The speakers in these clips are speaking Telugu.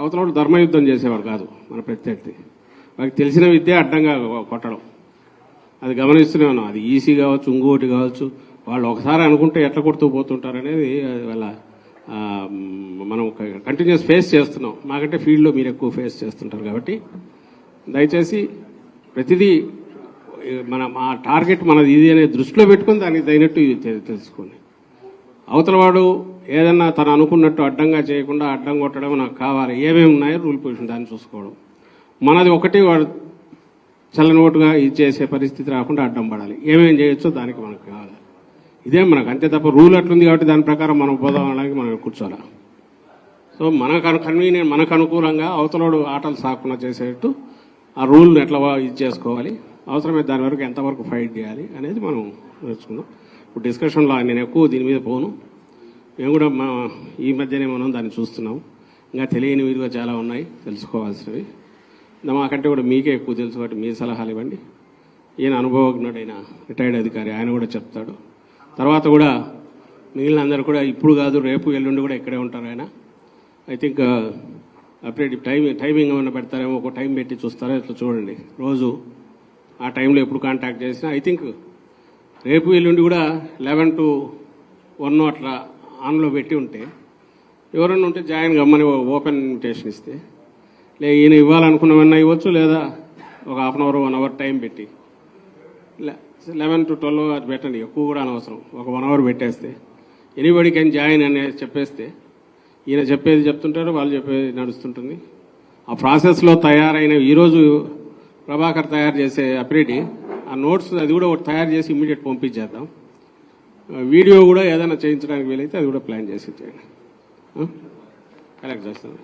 అవతల ధర్మయుద్ధం చేసేవాడు కాదు మన ప్రత్యర్థి. వాడికి తెలిసిన విద్య అడ్డంగా కొట్టడం. అది గమనిస్తూనే ఉన్నాం అది ఈసీ కావచ్చు ఇంకోటి కావచ్చు. వాళ్ళు ఒకసారి అనుకుంటే ఎట్లా కొడుతూ పోతుంటారు అనేది వాళ్ళ మనం కంటిన్యూస్ ఫేస్ చేస్తున్నాం. మాకంటే ఫీల్డ్లో మీరు ఎక్కువ ఫేస్ చేస్తుంటారు కాబట్టి. దయచేసి ప్రతిదీ మన మా టార్గెట్ మనది ఇది అనే దృష్టిలో పెట్టుకుని దానికి తగినట్టు తెలుసుకోండి. అవతల వాడు ఏదన్నా తను అనుకున్నట్టు అడ్డంగా చేయకుండా అడ్డం కొట్టడం నాకు కావాలి. ఏమేమి ఉన్నాయో రూల్ పొజిషన్ దాన్ని చూసుకోవడం. మనది ఒకటి వాడు చల్లనోటుగా ఇది చేసే పరిస్థితి రాకుండా అడ్డం పడాలి. ఏమేమి చేయొచ్చో దానికి మనకు కావాలి. ఇదే మనకు అంతే తప్ప రూల్ అట్లుంది కాబట్టి దాని ప్రకారం మనం పోదాం అనడానికి మనం కూర్చోాలి సో మనకు కన్వీనియంట్ మనకు అనుకూలంగా అవతలోడు ఆటలు సాకుండా చేసేటట్టు ఆ రూల్ని ఎట్లా ఇది చేసుకోవాలి. అవసరమైతే దాని వరకు ఎంతవరకు ఫైట్ చేయాలి అనేది మనం నేర్చుకుందాం. ఇప్పుడు డిస్కషన్లో నేను ఎక్కువ దీని మీద పోను. మేము కూడా మా ఈ మధ్యనే మనం దాన్ని చూస్తున్నాం. ఇంకా తెలియని కూడా చాలా ఉన్నాయి తెలుసుకోవాల్సినవి. మాకంటే కూడా మీకే ఎక్కువ తెలుసు కాబట్టి మీ సలహాలు ఇవ్వండి. ఈయన అనుభవజ్ఞుడైన రిటైర్డ్ అధికారి ఆయన కూడా చెప్తాడు. తర్వాత కూడా మిగిలిన అందరూ కూడా ఇప్పుడు కాదు రేపు ఎల్లుండి కూడా ఇక్కడే ఉంటారు ఆయన. I think update time timing ఏమైనా పెడతారేమో ఒక టైం పెట్టి చూస్తారో ఇట్లా చూడండి. రోజు ఆ టైంలో ఎప్పుడు కాంటాక్ట్ చేసినా ఐ థింక్ రేపు ఎల్లుండి కూడా లెవెన్ టు వన్ అట్లా ఆన్లో పెట్టి ఉంటే ఎవరన్నా ఉంటే జాయిన్ గమ్మని ఓపెన్ ఇన్విటేషన్ ఇస్తే లే ఈయన ఇవ్వాలనుకున్నవన్నా ఇవ్వచ్చు లేదా? ఒక half an hour one hour time పెట్టి. లెవెన్ టు ట్వెల్వ్ అది పెట్టండి ఎక్కువ కూడా అనవసరం. ఒక వన్ అవర్ పెట్టేస్తే. ఎనీబడి కెన్ జాయిన్ అని చెప్పేస్తే ఈయన చెప్పేది చెప్తుంటారు వాళ్ళు చెప్పేది నడుస్తుంటుంది. ఆ ప్రాసెస్లో తయారైన ఈరోజు ప్రభాకర్ తయారు చేసే అప్రేటి ఆ నోట్స్ అది కూడా ఒకటి తయారు చేసి ఇమ్మీడియట్ పంపించేద్దాం. వీడియో కూడా ఏదైనా చేయించడానికి వీలైతే అది కూడా ప్లాన్ చేసి చేయండి. కలెక్ట్ చేస్తాను.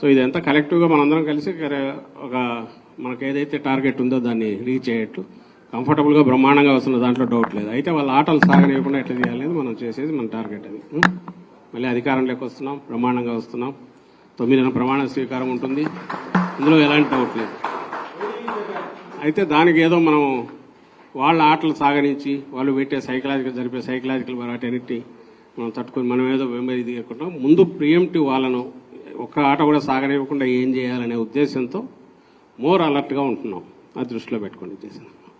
సో ఇదంతా కలెక్టివ్గా మనందరం కలిసి ఒక మనకు ఏదైతే టార్గెట్ ఉందో దాన్ని రీచ్ అయ్యేట్టు కంఫర్టబుల్గా బ్రహ్మాండంగా వస్తున్న దాంట్లో డౌట్ లేదు. అయితే వాళ్ళ ఆటలు సాగనివ్వకుండా ఎట్లా చేయాలనేది మనం చేసేది మన టార్గెట్ అది. మళ్ళీ అధికారంలోకి వస్తున్నాం బ్రహ్మాండంగా వస్తున్నాం. తొమ్మిదిన ప్రమాణ స్వీకారం ఉంటుంది. ఇందులో ఎలాంటి డౌట్ లేదు. అయితే దానికి ఏదో మనం వాళ్ళ ఆటలు సాగనించి వాళ్ళు పెట్టే సైకలాజికల్ జరిపే సైకలాజికల్ వాటన్నిటి మనం తట్టుకొని మనం ఏదో వెంబడి దిగకుండా ముందు ప్రియంటి వాళ్ళను ఒక్క ఆట కూడా సాగనివ్వకుండా ఏం చేయాలనే ఉద్దేశంతో మోర్ అలర్ట్గా ఉంటున్నాం. అది దృష్టిలో పెట్టుకోండి చేసిన